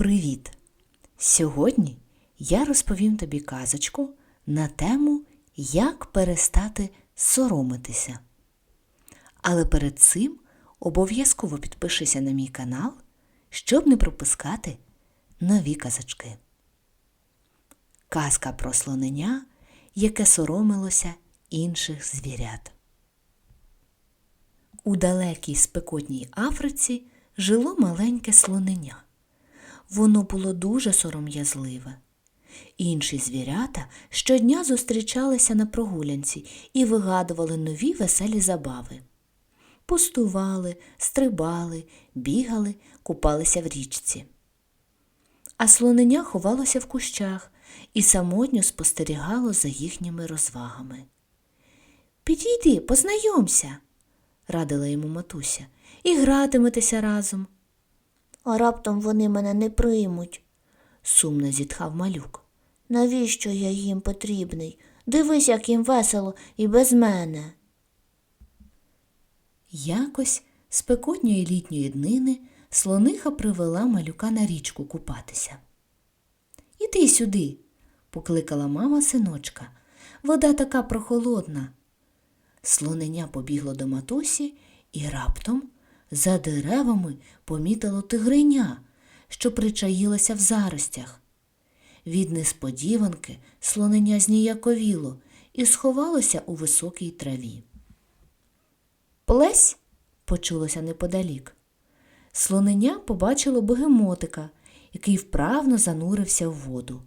Привіт! Сьогодні я розповім тобі казочку на тему Як перестати соромитися. Але перед цим обов'язково підпишися на мій канал, щоб не пропускати нові казочки. Казка про слонення, яке соромилося інших звірят. У далекій спекотній Африці жило маленьке слонення. Воно було дуже сором'язливе. Інші звірята щодня зустрічалися на прогулянці і вигадували нові веселі забави. Пустували, стрибали, бігали, купалися в річці. А слонення ховалося в кущах і самотньо спостерігало за їхніми розвагами. Підійди, познайомся, радила йому матуся, і гратиметеся разом. А раптом вони мене не приймуть. сумно зітхав малюк. Навіщо я їм потрібний? Дивись, як їм весело і без мене. Якось спекотньої літньої днини слониха привела малюка на річку купатися. Іди сюди, покликала мама синочка. Вода така прохолодна. Слоненя побігло до матусі і раптом за деревами помітило тигриня, що причаїлося в заростях. Від несподіванки слоненя зніяковіло і сховалося у високій траві. Плесь почулося неподалік. Слоненя побачило бегемотика, який вправно занурився в воду.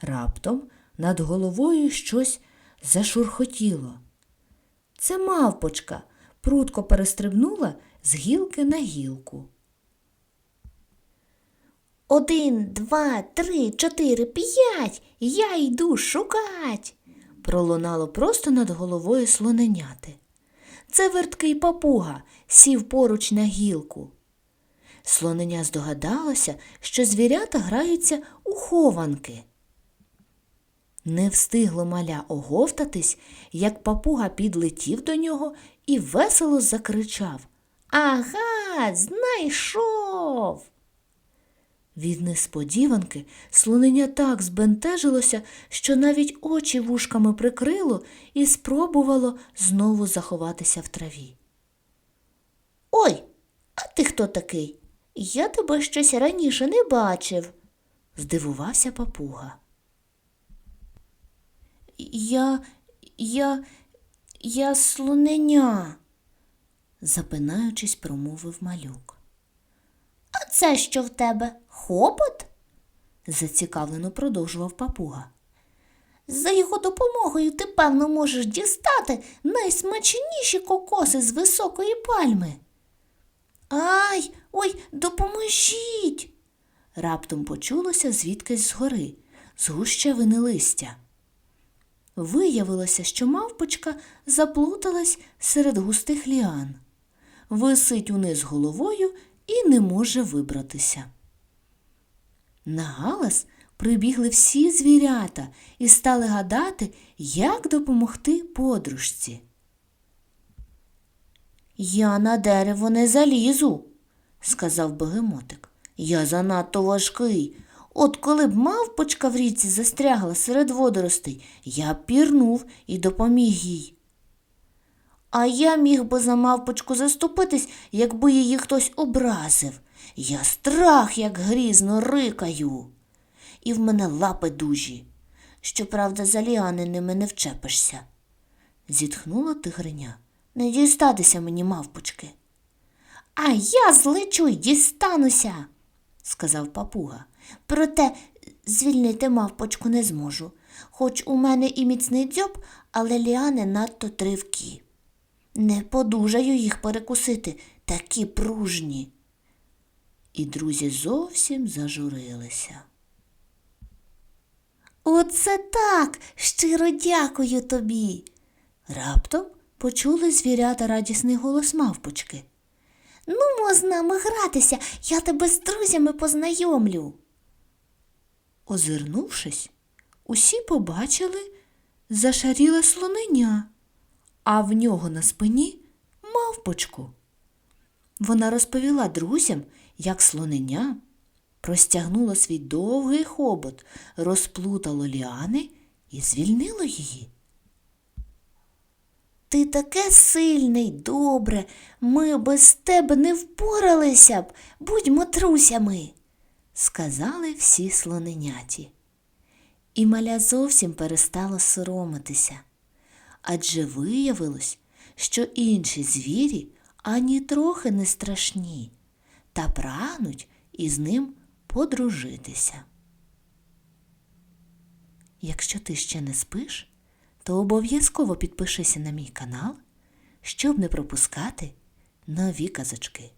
Раптом над головою щось зашурхотіло. Це мавпочка прутко перестрибнула з гілки на гілку. Один, два, три, чотири, п'ять. Я йду шукать. Пролунало просто над головою слоненяти. Це верткий папуга сів поруч на гілку. Слоненя здогадалося, що звірята граються у хованки. Не встигло маля оговтатись, як папуга підлетів до нього і весело закричав. Ага, знайшов. Від несподіванки слонення так збентежилося, що навіть очі вушками прикрило і спробувало знову заховатися в траві. Ой, а ти хто такий? Я тебе щось раніше не бачив. Здивувався папуга. Я, я, я слоненя. Запинаючись, промовив малюк. А це що в тебе? Хобот? Зацікавлено продовжував папуга. За його допомогою ти, певно, можеш дістати найсмачніші кокоси з високої пальми. Ай, ой, допоможіть. Раптом почулося звідкись згори, з гущавини листя. Виявилося, що мавпочка заплуталась серед густих ліан, висить униз головою і не може вибратися. На галас прибігли всі звірята і стали гадати, як допомогти подружці. Я на дерево не залізу, сказав бегемотик. Я занадто важкий. От коли б мавпочка в річці застрягла серед водоростей, я б пірнув і допоміг їй. А я міг би за мавпочку заступитись, якби її хтось образив. Я страх, як грізно рикаю. І в мене лапи дужі. Щоправда, за ліани ними не вчепишся. Зітхнула тигриня. Не дістатися мені мавпочки. А я злечу й дістануся, сказав папуга. Проте звільнити мавпочку не зможу, хоч у мене і міцний дзьоб, але ліани надто тривкі. Не подужаю їх перекусити, такі пружні. І друзі зовсім зажурилися. Оце так. Щиро дякую тобі. Раптом почули звірята радісний голос мавпочки. Ну, з нами гратися, я тебе з друзями познайомлю. Озирнувшись, усі побачили зашаріле слонення, а в нього на спині мавпочку. Вона розповіла друзям, як слонення простягнуло свій довгий хобот, розплутало ліани і звільнило її. Ти таке сильний, добре. Ми без тебе не впоралися б. Будьмо трусями. сказали всі слоненяті. І маля зовсім перестало соромитися, адже виявилось, що інші звірі ані трохи не страшні та прагнуть із ним подружитися. Якщо ти ще не спиш, то обов'язково підпишися на мій канал, щоб не пропускати нові казочки.